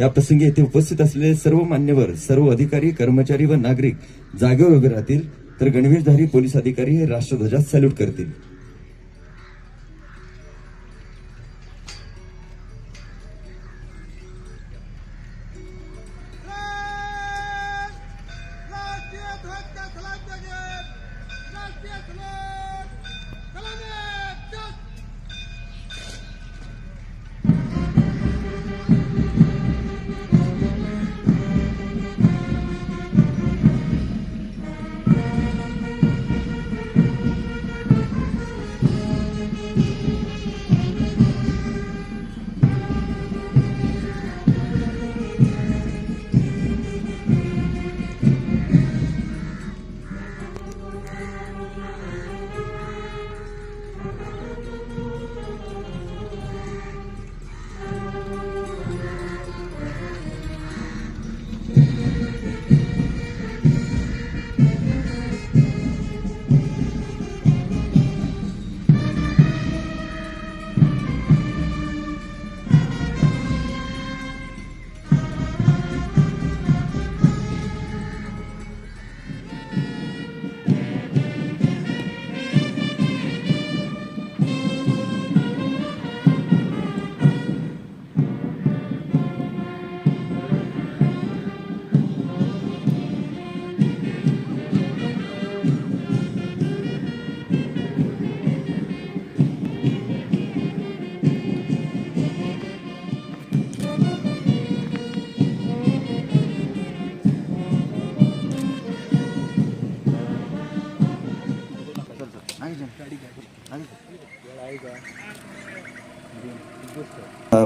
या प्रसंगी येथे उपस्थित असलेले सर्व मान्यवर सर्व अधिकारी कर्मचारी व नागरिक जागेवर उभे राहतील. तर गणवेशधारी पोलीस अधिकारी हे राष्ट्रध्वजात सॅल्यूट करतील.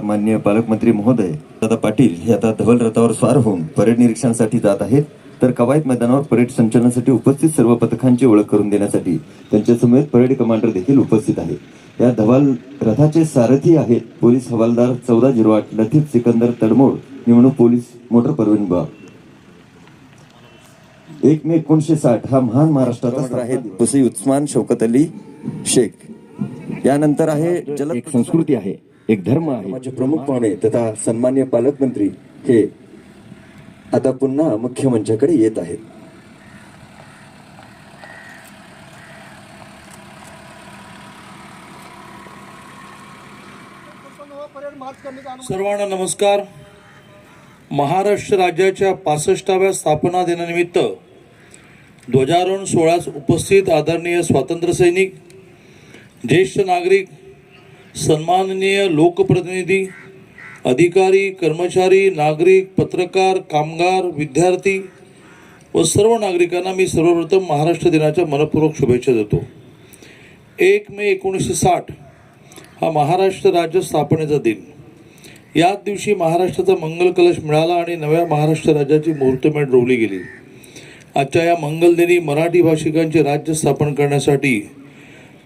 मान्य पालकमंत्री महोदय दादा पाटील हे आता धवल रथावर स्वार होऊन परेड निरीक्षणासाठी जात आहेत. तर कवायत मैदानावर परेड संचलनासाठी उपस्थित सर्व पथकांची ओळख करून देण्यासाठी त्यांच्या समेत परेड कमांडर देखील उपस्थित आहेत. या धवाल रथाचे सारथी आहेत. पोलीस हवालदार चौदा झिरो आठ लतीफ सिकंदर तडमोड निवडणूक पोलीस मोटर परवीन विभाग एक मे एकोणीसशे साठ हा महान महाराष्ट्राचा आहेत वसई उस्मान शौकत अली शेख. यानंतर आहे जल एक संस्कृती आहे एक धर्म आहे. माझे प्रमुख पाहुणे तथा सन्मान्य पालकमंत्री हे आता पुन्हा मुख्य मंचाकडे येत आहेत. सर्वांना नमस्कार. महाराष्ट्र राज्याच्या पासष्टाव्या स्थापना दिनानिमित्त ध्वजारोहण सोहळ्यास उपस्थित आदरणीय स्वातंत्र्यसैनिक ज्येष्ठ नागरिक सन्माननीय लोकप्रतिनिधी अधिकारी कर्मचारी नागरिक पत्रकार कामगार विद्यार्थी व सर्व नागरिकांना मी सर्वप्रथम महाराष्ट्र दिनाच्या मनपूर्वक शुभेच्छा देतो. एक मे एकोणीसशे साठ हा महाराष्ट्र राज्य स्थापनेचा दिन. याच दिवशी महाराष्ट्राचा मंगल कलश मिळाला आणि नव्या महाराष्ट्र राज्याची मुहूर्तमेढ रोवली गेली. आजच्या या मंगलदिनी मराठी भाषिकांचे राज्य स्थापन करण्यासाठी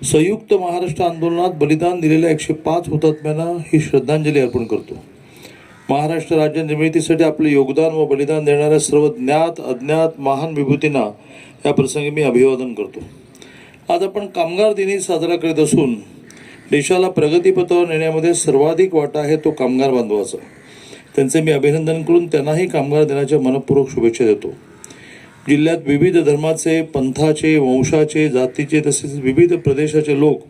संयुक्त महाराष्ट्र आंदोलनात बलिदान दिलेल्या एकशे पाच हुतात्म्यांना ही श्रद्धांजली अर्पण करतो. महाराष्ट्र राज्य निर्मितीसाठी आपले योगदान व बलिदान देणाऱ्या सर्व ज्ञात अज्ञात महान विभूतींना या प्रसंगी मी अभिवादन करतो. आज आपण कामगार दिनी साजरा करीत असून देशाला प्रगतीपथावर नेण्यामध्ये सर्वाधिक वाटा आहे तो कामगार बांधवाचा. त्यांचे मी अभिनंदन करून त्यांनाही कामगार दिनाच्या मनपूर्वक शुभेच्छा देतो. जिल्ह्यात विविध धर्माचे पंथाचे वंशाचे जातीचे तसेच विविध प्रदेशाचे लोक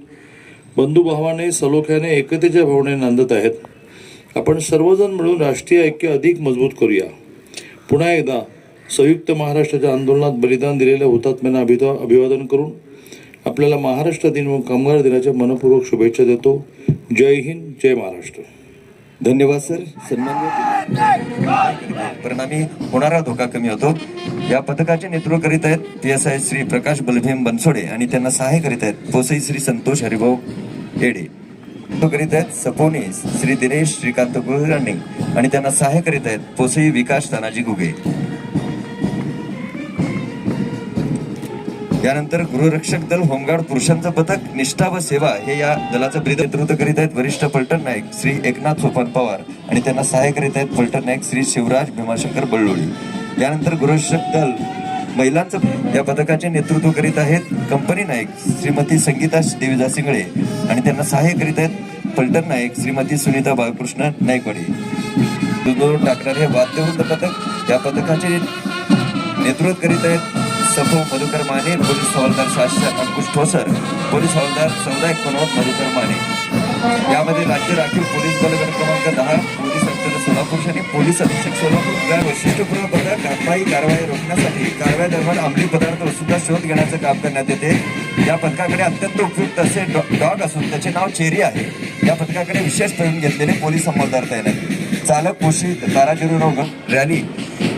बंधुभावाने सलोख्याने एकतेच्या भावने नांदत आहेत. आपण सर्वजण मिळून राष्ट्रीय ऐक्य अधिक मजबूत करूया. पुन्हा एकदा संयुक्त महाराष्ट्राच्या आंदोलनात बलिदान दिलेल्या हुतात्म्यांना अभिवा अभिवादन करून आपल्याला महाराष्ट्र दिन व कामगार दिनाच्या मनपूर्वक शुभेच्छा देतो. जय हिंद जय महाराष्ट्र. धन्यवाद सर. सन्मान परिणामी होणारा धोका कमी होतो. या पथकाचे नेतृत्व करीत आहेत P S I Shri Prakash Balbhim Bansode आणि त्यांना सहाय्य करीत आहेत पोसई श्री संतोष हरिभाऊ एडे तो करीत आहेत सपोने श्री दिनेश श्रीकांत कुलकर्णी आणि त्यांना सहाय्य करीत आहेत पोसई विकास तानाजी घुगे यानंतर गृहरक्षक दल होमगार्ड पुरुषांचं पथक निष्ठा व सेवा हे या दलाचं ब्रीद नेतृत्व करीत आहेत वरिष्ठ पलटण नायक श्री एकनाथ सोपान पवार आणि त्यांना सहाय्य करीत आहेत पलटण नायक श्री शिवराज भीमाशंकर बळलोळी यानंतर गृहरक्षक दल महिलांचं या पथकाचे नेतृत्व करीत आहेत कंपनी नायक श्रीमती संगीता देवीदास सिंगळे आणि त्यांना सहाय्य करीत आहेत पलटण नायक श्रीमती सुनीता बाळकृष्ण नायकवाडी. टाकणारे हे पथक या पथकाचे नेतृत्व करीत आहेत सफो मधुकर माने पोलीस हवालदार शासक अंकुश ठोसर पोलीस हवालदार चौदा एकोणनव्वद मधुकर माने. यामध्ये राज्य राखीव पोलीस बल क्रमांक दहा पोलीस अध्यक्ष सोलापूर आणि पोलीस अधीक्षक सोलापूर. या वैशिष्ट्यपूर्ण पथक कारवाई कारवाई रोखण्यासाठी कारवाई दरम्यान अंमली पदार्थ सुद्धा शोध घेण्याचं काम करण्यात येते. या पथकाकडे अत्यंत उपयुक्त असे डॉ- डॉग असून त्याचे नाव चेरी आहे. या पथकाकडे विशेष ठेवून घेतलेले पोलीस अंमलदार तैनात चालक पोषित कारागिरी रॅली.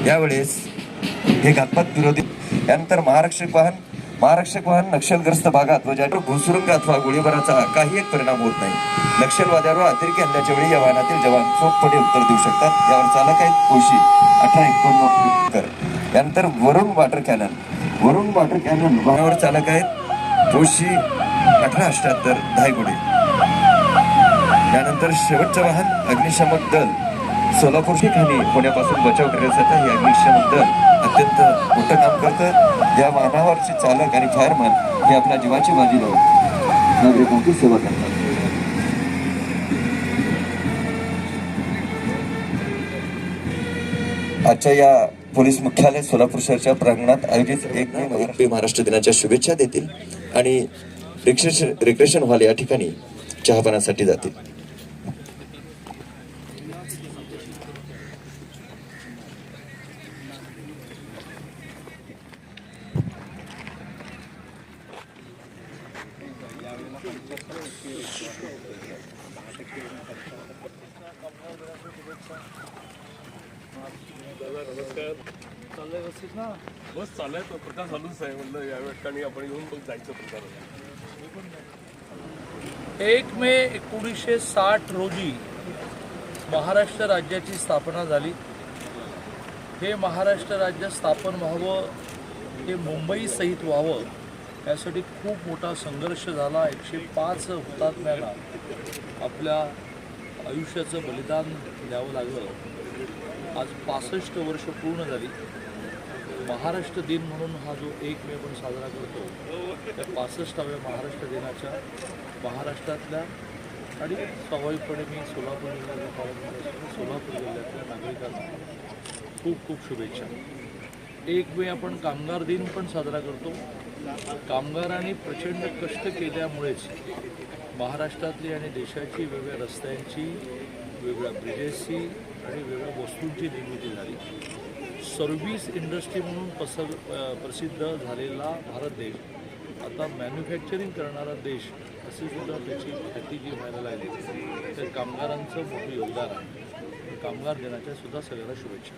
यावेळेस हे घातपात विरोधी त्यानंतर महारक्षक वाहन महारक्षक वाहन नक्षलग्रस्त भागात व ज्यावर भूसुरुंग अथवा गोळीबाराचा काही एक परिणाम होत नाही. नक्षलवाद्यावर अतिरेकी हल्ल्याच्या वेळी या वाहनातील जवान चोखपणे उत्तर देऊ शकतात. यावर चालक आहेत कोशी अठरा एकोणकर यानंतर Varun water cannon. Varun water cannon वाहनावर चालक आहेत कोशी अठरा अष्ट्याहत्तर धायगुडे. यानंतर शेवटचं वाहन अग्निशमक दल. सोलापूर खाली पुण्यापासून बचाव करण्यासाठी हे अग्निशमक दल अत्यंत मोठं काम करतं. या वाहनावरचे चालक आणि फायरमन हे आपल्या जीवाची बाजी लावून नागरिकांची सेवा करतात. आजच्या या पोलीस मुख्यालय सोलापूर शहराच्या प्रांगणात आयोजित एक एक मे महाराष्ट्र दिनाच्या शुभेच्छा देतील आणि रिक्रेशन रिक्रेशन हॉल या ठिकाणी चहापानासाठी जातील. चाललंय व्यवस्थित ना बस चाललंय तो प्रकार चालूच आहे म्हणलं या ठिकाणी आपण येऊन मग जायचं प्रकार एक मे एकोणीसशे साठ रोजी महाराष्ट्र राज्याची स्थापना झाली. हे महाराष्ट्र राज्य स्थापन व्हावं हे मुंबईसहित व्हावं यासाठी खूप मोठा संघर्ष झाला. एकशे पाच हुतात्म्याला आपल्या आयुष्याचं बलिदान द्यावं लागलं. आज पासष्ट वर्ष पूर्ण झाली. महाराष्ट्र दिन म्हणून हा जो एक मे आपण साजरा करतो त्या पासष्टाव्या महाराष्ट्र दिनाच्या महाराष्ट्रातल्या आणि स्वाभाविकपणे मी सोलापूर जिल्ह्याचा पालकमंत्री सोलापूर जिल्ह्यातल्या नागरिकांना खूप खूप शुभेच्छा. एक मे आपण कामगार दिन पण साजरा करतो. कामगारांनी प्रचंड कष्ट केल्यामुळेच महाराष्ट्रातली आणि देशाची वेगळ्या रस्त्यांची वेगळ्या ब्रिजेसची आणि वेगळ्या वस्तूंची निर्मिती झाली. सर्व्हिस इंडस्ट्री म्हणून पसर प्रसिद्ध झालेला भारत देश आता मॅन्युफॅक्चरिंग करणारा देश अशी सुद्धा त्याची ख्याती जी व्हायला लागली तर कामगारांचं मोठं योगदान आहे. कामगार दिनाच्या सुद्धा सगळ्यांना शुभेच्छा.